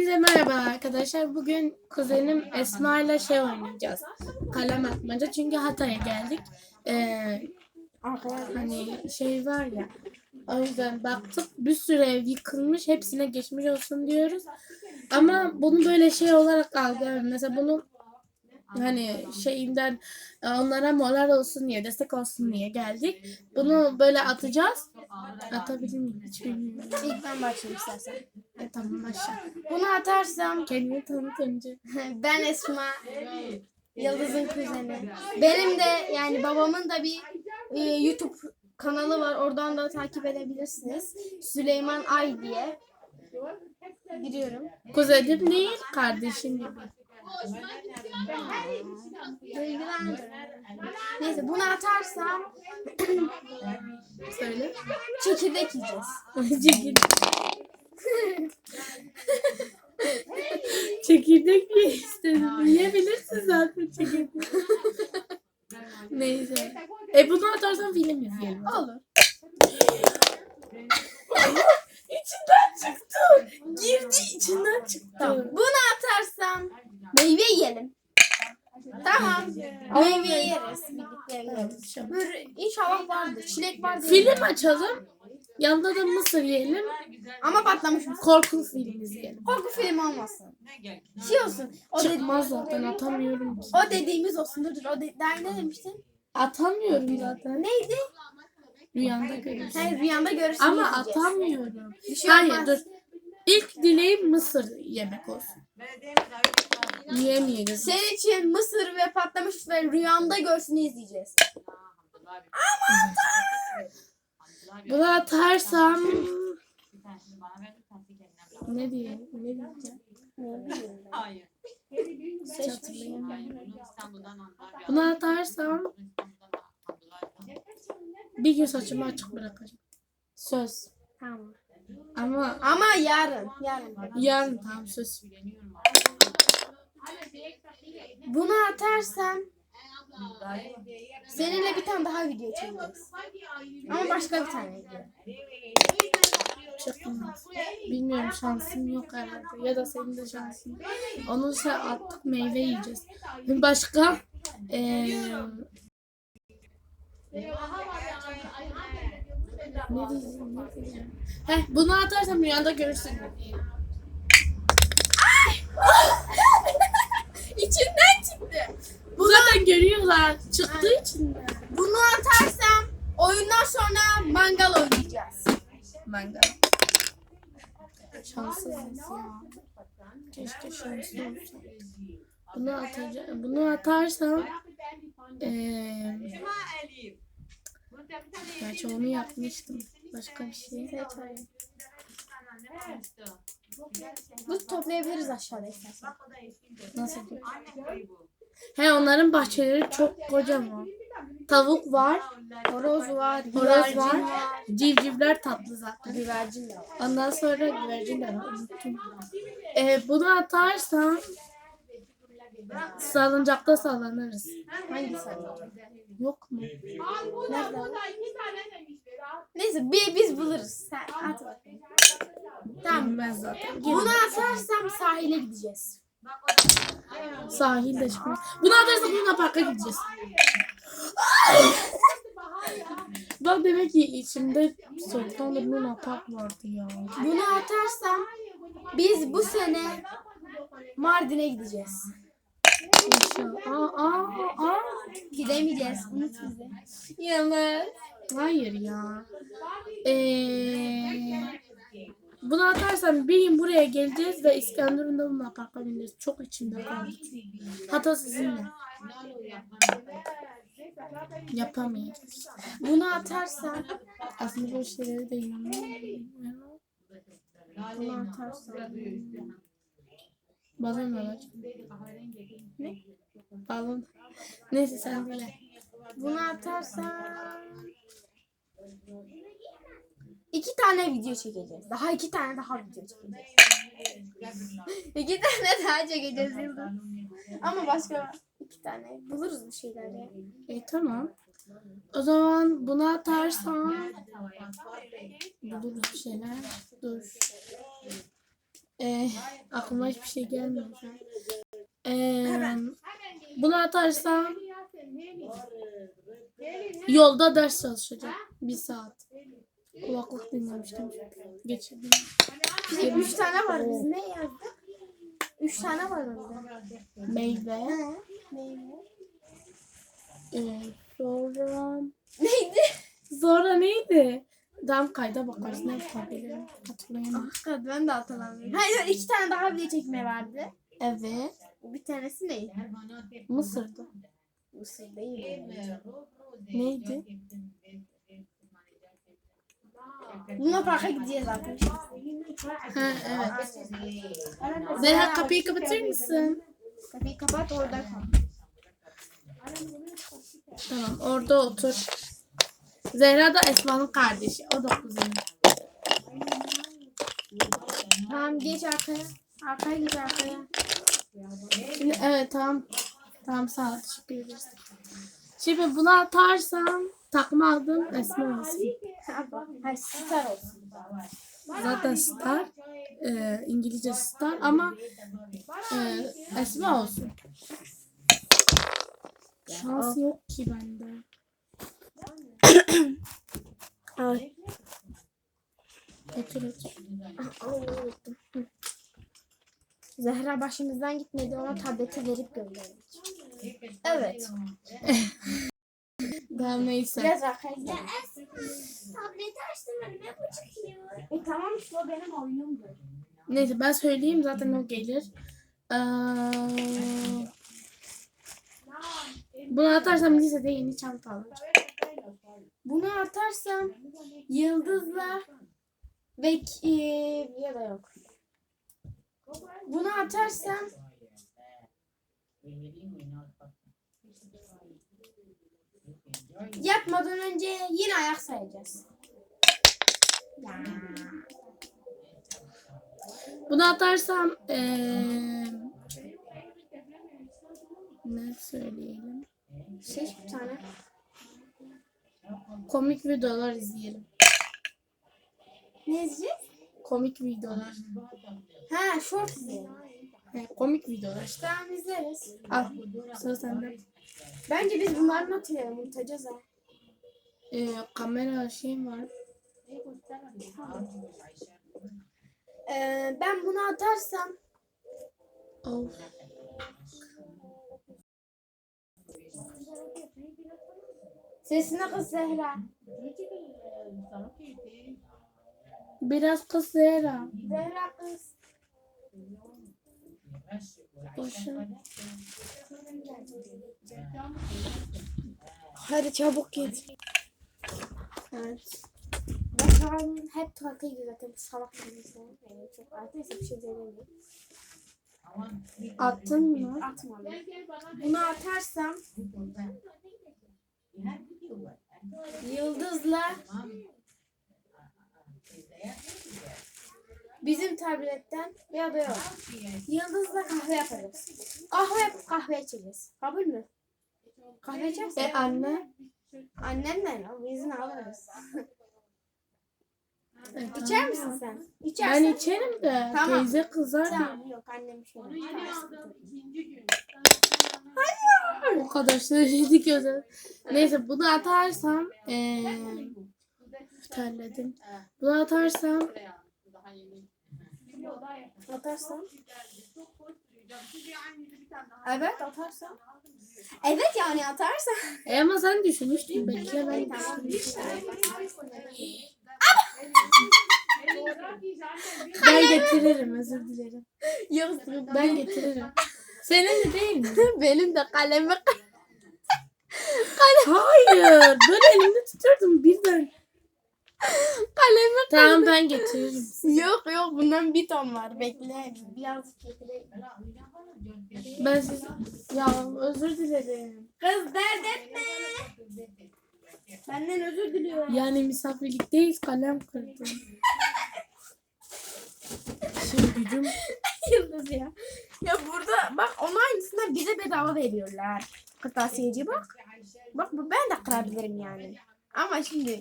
Herkese merhaba arkadaşlar. Bugün kuzenim Esma ile şey oynayacağız. Kalem atmaca. Çünkü Hatay'a geldik. Ee, hani şey var ya. O yüzden baktık bir sürü ev yıkılmış. Hepsine geçmiş olsun diyoruz. Ama bunu böyle şey olarak algılamıyorum. Mesela bunu hani şeyinden e, onlara moral olsun diye, destek olsun diye geldik. Bunu böyle atacağız. Atabilir miyim? Hiç bilmiyorum. İlk ben başlayayım istersen. E, tamam aşağı. Bunu atarsam Kendini tanıt önce. ben Esma, Yıldız'ın kuzeni. Benim de yani babamın da bir e, YouTube kanalı var. Oradan da takip edebilirsiniz. Süleyman Ay diye. Giriyorum. Kuzenim değil, kardeşim gibi. Duygulandım. Neyse bunu atarsam Söyle. çekirdek yiyeceğiz. Çekirdek. Çekirdek mi istedim? Yiyebilirsin zaten çekirdek. Neyse. E bunu atarsan film izleyelim. Olur. İçinden çıktı. Girdi içinden çıktı. Bunu atarsam meyve yiyelim. Tamam. Meyve yeriz. Birlikte yeriz. Böyle inşallah vardır. Çilek vardır. Film açalım. Yanında da mısır yiyelim. Ama patlamış mısır. Korku film izleyelim. Korku filmi olmasın. Şey olsun. O, de- Çıkmaz zaten atamıyorum ki. o dediğimiz olsun. Dur dur. O de- daha ne demiştin? Atamıyorum zaten. Neydi? Rüyanda görürsün. Hayır rüyanda görürsün. Ama diyeceğiz. atamıyorum. Bir şey Hayır olmaz. dur. İlk dileğim mısır yemek olsun. Yiyemeyiz. Senin için mısır ve patlamış mısır rüyanda görsün izleyeceğiz. Bunu atarsam ne diyeyim? Ne diyeceğim? Hayır. Hiç hatırlayamıyorum. Bunu atarsam bir gün saçımı açık bırakacağım. Söz. Tamam. Ama Ama yarın. Yarın. yarın tam söz. Bunu atarsam seninle bir tane daha video çekeceğiz. Ama başka bir tane video. Çıkmaz. Bilmiyorum şansım yok herhalde. Ya da senin de şansın. Onun için attık meyve yiyeceğiz. Başka eee ne diyeceğim, ne diyeceğim? Heh, bunu atarsam rüyanda görürsün. İçinden çıktı. Bu zaten görüyorlar. Çıktığı için de. Bunu atarsam oyundan sonra mangal oynayacağız. Mangal. Şanssızız ya. Keşke şanslı olsam. Bunu atacağım. Bunu atarsam eee Gerçi onu yapmıştım. Başka bir şey. Bu toplayabiliriz aşağıda istersen. Nasıl? He onların bahçeleri çok kocaman. Tavuk var. Horoz var, Horoz var. Civcivler tatlı zaten. Güvercin de var. Ondan sonra güvercin de var. Unuttum. Ee, bunu atarsam salıncakta sallanırız. Hangi sanatçı? Yok mu? Nerede? Neyse bir biz buluruz. Sen at bakayım. Tamam ben zaten. Bunu atarsam sahile gideceğiz. Sahilde çıkmaz. Bunu atarsam Luna Park'a gideceğiz. Bak demek ki içimde Sultan'da Luna Park vardı ya. Bunu atarsam biz bu sene Mardin'e gideceğiz. İnşallah. Aa, aa, aa. Gidemeyeceğiz. Unut bizi. Yalan. Hayır ya. Ee, bunu atarsam bir gün buraya geleceğiz ve İskenderun'da Luna Park'a bineceğiz. Çok içimde kaldı. Hatta sizinle. Yapamayacağız. Bunu atarsam Aslında böyle şeylere de inanmıyorum. bunu atarsam Balon alacağım. Ne? Balon. Neyse sen söyle. Bunu atarsam iki tane video çekeceğiz. Daha iki tane daha video çekeceğiz. iki tane daha çekeceğiz Yıldız. Ama başka iki tane buluruz bir şeyler ya. E tamam. O zaman bunu atarsam buluruz bir şeyler. Dur. Ee, aklıma hiçbir şey gelmiyor. Ee, bunu atarsam yolda ders çalışacağım. Bir saat. Kulaklık dinlemiştim. Geçirdim. Bir de üç tane var. Biz ne yazdık? Üç tane var orada. Meyve. Meyve. Ee, sonra... Neydi? Sonra neydi? Tam kayda bakarız. Ne yapabilirim? Hatırlayamam. Ah kadın ben de hatırlamıyorum. Hayır iki tane daha video çekme vardı. Evet. Bir tanesi neydi? Mısır'da. Mısır değil. Neydi? Buna parka gideceğiz arkadaşlar. Ha evet. Zehra kapıyı kapatır mısın? Kapıyı kapat orada kal. Tamam orada otur. Zehra da Esma'nın kardeşi. O da kuzeni. Tamam geç arkaya. Arkaya geç arkaya. Şimdi evet tamam. Tamam sağ ol. Teşekkür ederiz. Şimdi bunu atarsam takma adım Esma olsun. Hayır star olsun. Zaten star. e, İngilizce star ama e, Esma olsun. Şans yok ki bende. Ay. Otur otur. Zehra başımızdan gitmedi ona tableti verip gönderdik. Evet. Tamam neyse. Biraz gidelim. Tableti açtım önüme bu çıkıyor. E tamam işte o benim. Neyse ben söyleyeyim zaten o gelir. Ee, bunu atarsam lisede yeni çanta alacağım. Bunu atarsam yıldızla ve e, ya da yok. Bunu atarsam yapmadan önce yine ayak sayacağız. Ya. Bunu atarsam ee, ne söyleyelim? Seç bir tane. Komik videolar izleyelim. Ne izleyeceğiz? Komik videolar. Ha short izleyelim. He, komik videolar işte. Tamam izleriz. Al sıra sende. Bence biz bunları not edelim. Unutacağız ha. Ee, kamera şeyim var. Ee, ben bunu atarsam Of. sesine kız Zehra. Biraz kız Zehra. Zehra kız. Boşuna. Hadi çabuk git. Evet. Başarım hep tuvalete gidiyor zaten bu salak kendisi. Yani çok artıysa bir şey demiyorum. Attın mı? Atmadım. Bunu atarsam yıldızla bizim tabletten ya da yok. Yıldızla kahve yaparız. Kahve yapıp kahve içeceğiz. Kabul mü? Kahve içersin. E anne? Annemle al, izin alırız. İçer misin sen? Ben İçersin. içerim de Tamam. teyze kızar diye. Tamam yok annem şöyle. O kadar söyledik özel. Neyse bunu atarsam eee terledim. Bunu atarsam Atarsam. Evet atarsam. Evet yani atarsam. e ama sen düşünmüştün bekle ben Tamam. düşünmüştüm. Ben getiririm özür dilerim. Yok Ben getiririm. Senin de değil mi? benim de kalemi Hayır. Böyle elimde tutuyordum birden. Kalemi Tamam ben getiririm. Yok yok bundan bir ton var bekle biraz getireyim. Ben siz... Ya özür dilerim. Kız dert etme. Benden özür diliyorum. Yani misafirlikteyiz kalem kırdım. Şimdi gücüm Yıldız ya. Ya burada bak onun aynısından bize bedava veriyorlar. Kırtasiyeci bak. Bak bu ben de kırabilirim yani. Ama şimdi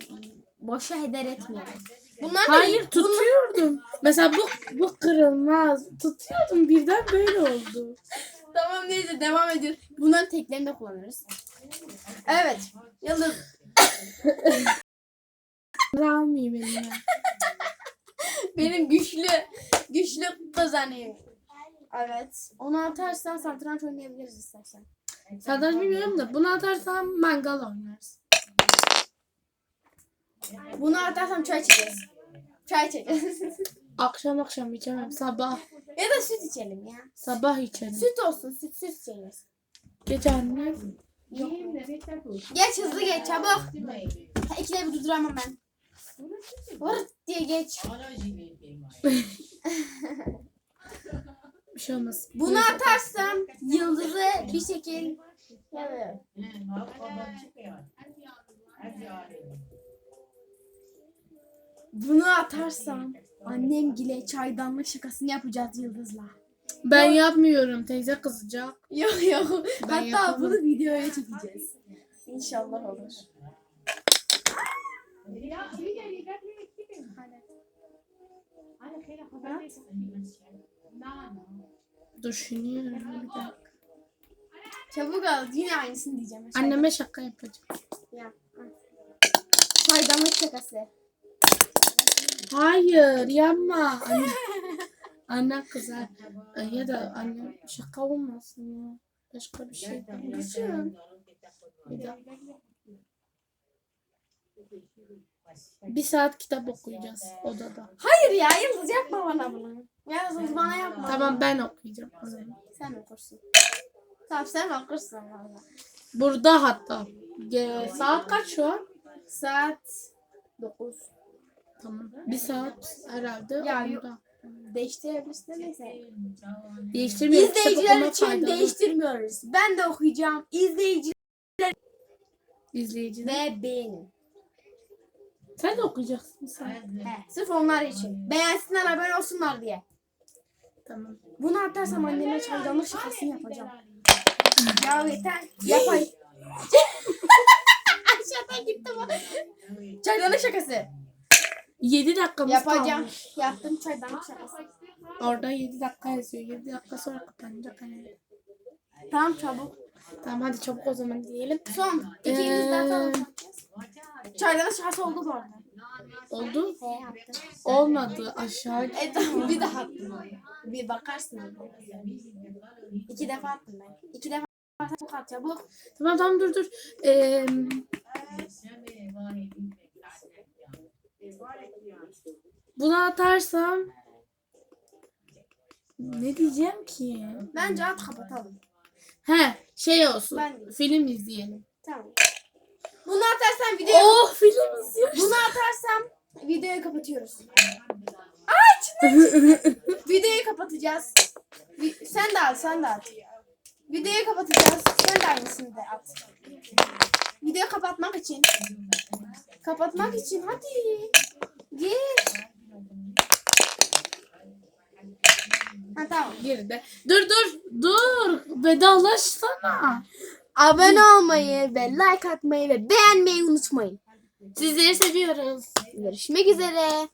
boşa heder etmeyelim. Bunlar da Hayır tutuyordum. Mesela bu bu kırılmaz. Tutuyordum birden böyle oldu. Tamam neyse devam ediyoruz. Bunların teklerini de kullanırız. Evet. Yıldız. Almayayım elime. Benim güçlü güçlü kazanayım. Evet. Onu atarsan satranç oynayabiliriz istersen. Sadece bilmiyorum da bunu atarsam mangal oynarız. Bunu atarsam çay içeceğiz. Çay içeceğiz. Akşam akşam içemem. Sabah. ya da süt içelim ya. Sabah içerim. Süt olsun. Süt süt içeriz. Gece annem. Geç hızlı geç çabuk. İkide bir durduramam ben. Vırt diye geç. Bir şey olmaz. Bunu atarsam yıldızı bir şekil Evet. Bunu atarsam annem gile çaydanlık şakasını yapacağız Yıldız'la. Ben yapmıyorum. Teyze kızacak. Yok yok. Ben Hatta yapamam. bunu videoya çekeceğiz. İnşallah olur. Düşünüyorum bir dakika. Çabuk al. Yine aynısını diyeceğim. Anneme şaka yapacağım. Yap. Çaydanlık şakası. Hayır yapma. Anne, anne kızar. Ee, Ya da anne şaka olmasın ya. Başka bir şey. Düşün. Bir dakika. Bir saat kitap okuyacağız odada. Hayır ya Yıldız yapma bana bunu. Yıldız bana yapma. Tamam ben okuyacağım. o zaman. Sen okursun. Tamam sen okursun valla. Burada hatta. Ge- saat kaç şu an? Saat 9. Tamam. Bir saat herhalde. Ya, onda. Değiştirebilirsin de neyse. İzleyiciler için faydalı. değiştirmiyoruz. Ben de okuyacağım. İzleyici İzleyiciler. ve beğenin. Sen de okuyacaksın sen. He, sırf onlar için. Beğensinler haber olsunlar diye. Tamam. Bunu atarsam anneme çaydanlık şakasını yapacağım. ya yeter. Yapay. Aşağıdan gitti bu. Çaydanlık şakası. 7 dakikamız Yapacağım. kalmış. Yaptım çaydanlık şakası. Orada 7 dakika yazıyor. 7 dakika sonra kapanacak. Yani. Tamam çabuk. Tamam hadi çabuk o zaman diyelim. Son. İkimiz Ee, daha sonra Çaydanlık şakası oldu bu arada. Oldu. He yaptım. Olmadı aşağı. E tamam bir daha attım. Bir bakarsın. İki defa attım ben. İki defa çabuk at çabuk. Tamam tamam dur dur. Ee, bunu atarsam ne diyeceğim ki? Bence at kapatalım. He şey olsun. Ben. Film izleyelim. Tamam. Bunu atarsan videoyu Oh film izliyoruz. Bunu atarsam videoyu kapatıyoruz. Aç! videoyu kapatacağız. Vi- Sen de at, sen de at. Videoyu kapatacağız. Sen de aynısını da at. Videoyu kapatmak için. Kapatmak için hadi. Gir. Ha tamam. Geride. Dur dur dur. Vedalaşsana. Abone olmayı ve like atmayı ve beğenmeyi unutmayın. Sizleri seviyoruz. Görüşmek üzere.